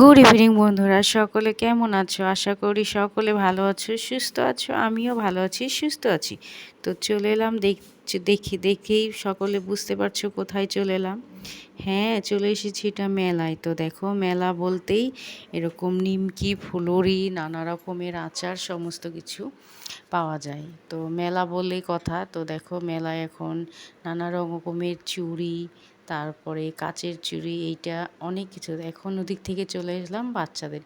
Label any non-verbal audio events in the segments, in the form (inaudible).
Good evening বন্ধুরা। সকলে কেমন আছো? আশা করি সকলে ভালো আছো, সুস্থ আছো, আমিও ভালো আছি, সুস্থ আছি। তো চলে এলাম, দেখি দেখেই সকলে বুঝতে পারছ কোথায় চলে এলাম। হ্যাঁ চলে এসেছি এটা মেলায়। তো দেখো, মেলা বলতেই এরকম নিমকি, ফুলরি, নানা রকমের আচার, সমস্ত কিছু পাওয়া যায়। তো মেলা বলে কথা। তো দেখো, মেলায় এখন নানা রকমের চুড়ি তারপরে কাচের চুড়ি এইটা অনেক কিছু। এখন ওদিক থেকে চলে এসলাম বাচ্চাদের।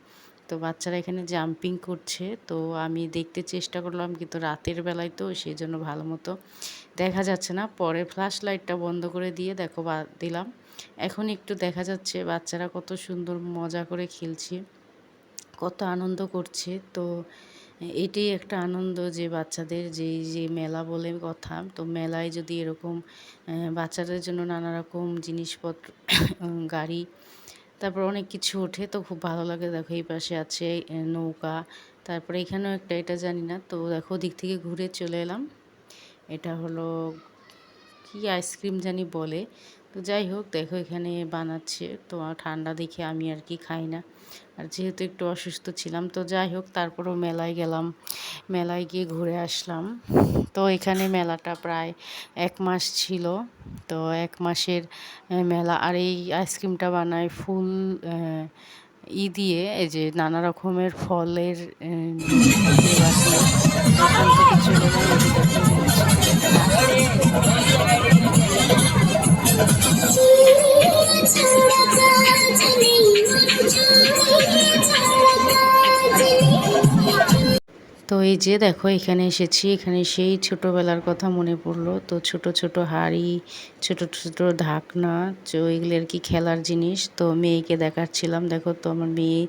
তো বাচ্চারা এখানে জাম্পিং করছে। তো আমি দেখতে চেষ্টা করলাম, কিন্তু রাতের বেলায় তো সেই জন্য ভালো মতো দেখা যাচ্ছে না। পরে ফ্ল্যাশ লাইটটা বন্ধ করে দিয়ে দেখো বা, দিলাম। এখন একটু দেখা যাচ্ছে বাচ্চারা কত সুন্দর মজা করে খেলছে, কত আনন্দ করছে। তো এটাই একটা আনন্দ যে বাচ্চাদের যে যে মেলা বলে কথা। তো মেলায় যদি এরকম বাচ্চাদের জন্য নানা রকম জিনিসপত্র, (coughs) গাড়ি, তারপর অনেক কিছু ওঠে, তো খুব ভালো লাগে। দেখো এই পাশে আছে নৌকা, তারপরে এখানেও একটা, এটা জানি না। তো দেখো দিক থেকে ঘুরে চলে এলাম। এটা হলো, কি আইসক্রিম জানি বলে। তো যাই হোক, দেখো এখানে বানাচ্ছে। তো ঠান্ডা দেখে আমি আর কি খাই না। আর যেহেতু একটু অসুস্থ ছিলাম, তো যাই হোক, তারপরেও মেলায় গেলাম। মেলায় গিয়ে ঘুরে আসলাম। তো এখানে মেলাটা প্রায় এক মাস ছিল। তো এক মাসের মেলা। আর এই আইসক্রিমটা বানায় ফুল ই দিয়ে, এই যে নানা রকমের ফলের এই যে দেখো, এখানে এসেছি। এখানে সেই ছোটোবেলার কথা মনে পড়ল। তো ছোট ছোট হাড়ি, ছোট ছোট ঢাকনা, তো এগুলো আর কি খেলার জিনিস। তো মেয়েকে দেখাচ্ছিলাম। দেখো, তো আমার মেয়ে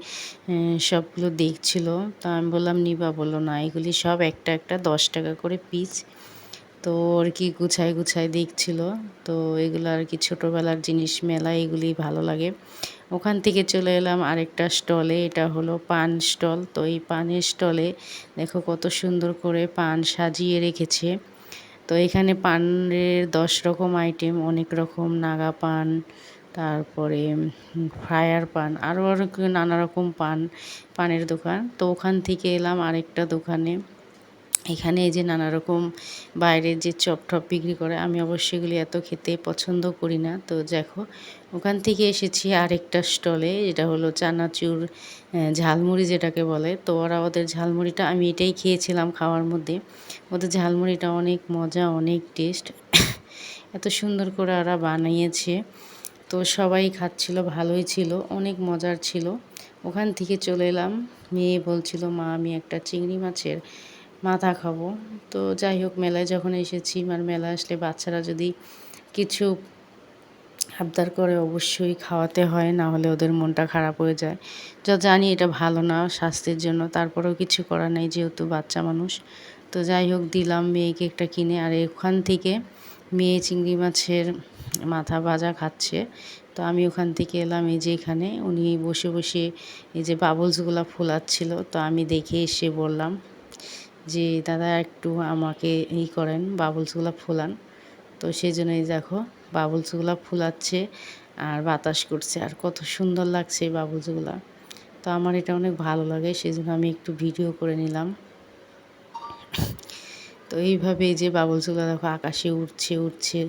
সবগুলো দেখছিল। তা আমি বললাম, নিবা বলল না, এগুলি সব একটা একটা দশ টাকা করে পিস তো আর কি গুছাই গুছাই দেখছিল? তো এগুলো আর কি ছোটোবেলার জিনিস মেলা এগুলি ভালো লাগে। ওখান থেকে চলে এলাম আরেকটা স্টলে এটা হলো পান স্টল তো এই পানের স্টলে দেখো কত সুন্দর করে পান সাজিয়ে রেখেছে। তো এখানে পানের দশ রকম আইটেম অনেক রকম নাগা পান, তারপরে ফ্রায়ার পান আরও আরও নানা রকম পান, পানের দোকান। তো ওখান থেকে এলাম আরেকটা দোকানে। এখানে এই যে নানা রকম বাইরের যে চপ টপ বিক্রি করে, আমি অবশ্যই এগুলি এত খেতে পছন্দ করি না। তো দেখো, ওখান থেকে এসেছি আরেকটা স্টলে, যেটা হলো চানাচুর ঝালমুড়ি যেটাকে বলে। তো ওরা ওদের ঝালমুড়িটা, আমি এটাই খেয়েছিলাম খাওয়ার মধ্যে। ওদের ঝালমুড়িটা অনেক মজা, অনেক টেস্ট। (coughs) এত সুন্দর করে ওরা বানিয়েছে। তো সবাই খাচ্ছিল, ভালোই ছিল, অনেক মজার ছিল। ওখান থেকে চলে এলাম। মেয়ে বলছিল, মা, আমি একটা চিংড়ি মাছের মাথা খাব। তো যাই হোক, মেলায় যখন এসেছি আর মেলা আসলে বাচ্চারা যদি কিছু আবদার করে অবশ্যই খাওয়াতে হয়, না হলে ওদের মনটা খারাপ হয়ে যায়। যা জানি এটা ভালো না, স্বাস্থ্যের জন্য তারপরেও কিছু করার নেই যেহেতু বাচ্চা মানুষ। তো যাই হোক, দিলাম মেয়েকে একটা কিনে, আর এখান থেকে মেয়ে চিংড়ি মাছের মাথা ভাজা খাচ্ছে। তো আমি ওখান থেকে এলাম, এই যে এখানে, উনি বসে বসে এই যে বাবলসগুলো ফোলাচ্ছিল, তো আমি দেখে এসে বললাম যে দাদা একটু আমাকে ই করেন বাবলসগুলো ফোলান। তো সেই জন্যই দেখো বাবলসগুলো ফুলাচ্ছে আর বাতাস করছে। আর কত সুন্দর লাগছে এই বাবলসগুলো তো আমার এটা অনেক ভালো লাগে সেই জন্য আমি একটু ভিডিও করে নিলাম। তো এইভাবে যে বাবলসগুলো দেখো, আকাশে উঠছে উঠছে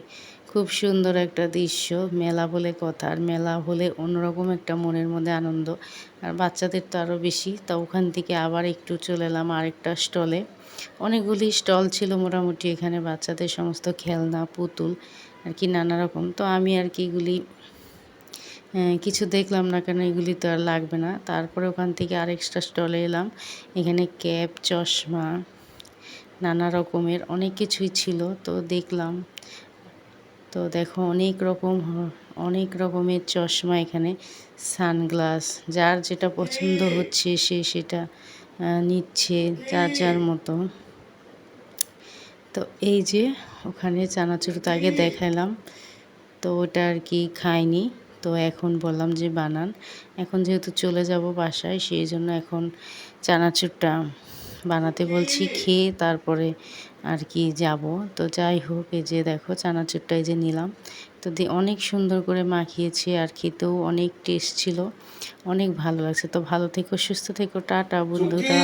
খুব সুন্দর একটা দৃশ্য। মেলা বলে কথা, আর মেলা হলে অন্যরকম একটা মনের মধ্যে আনন্দ। আর বাচ্চাদের তো আরও বেশি, তা ওখান থেকে আবার একটু চলে এলাম আরেকটা স্টলে। অনেকগুলি স্টল ছিল মোটামুটি এখানে, বাচ্চাদের সমস্ত খেলনা, পুতুল, আর কি নানা রকম। তো আমি আর কি এগুলি কিছু দেখলাম না কেন এগুলি তো আর লাগবে না। তারপরে ওখান থেকে আর এক্সট্রা স্টলে এলাম। এখানে ক্যাপ, চশমা, নানা রকমের অনেক কিছুই ছিল, তো দেখলাম। তো দেখো অনেক রকম, অনেক রকমের চশমা এখানে, সানগ্লাস, যার যেটা পছন্দ হচ্ছে সে সেটা নিচ্ছে যার যার মতো। তো এই যে ওখানে চানাচুর তো আগে দেখালাম, তো ওটা আর কি খাইনি, তো এখন বললাম যে বানান। এখন যেহেতু চলে যাব বাসায়, সেই জন্য এখন চানাচুরটা বানাতে বলছি, খেয়ে তারপরে আর কি যাব। তো যাই হোক, এই যে দেখো চানাচুরটা এই যে নিলাম। তো দিয়ে অনেক সুন্দর করে মাখিয়েছি আর খেতেও অনেক টেস্ট ছিল, অনেক ভালো লাগছে। তো ভালো থেকো, সুস্থ থেকো, টাটা বন্ধুরা।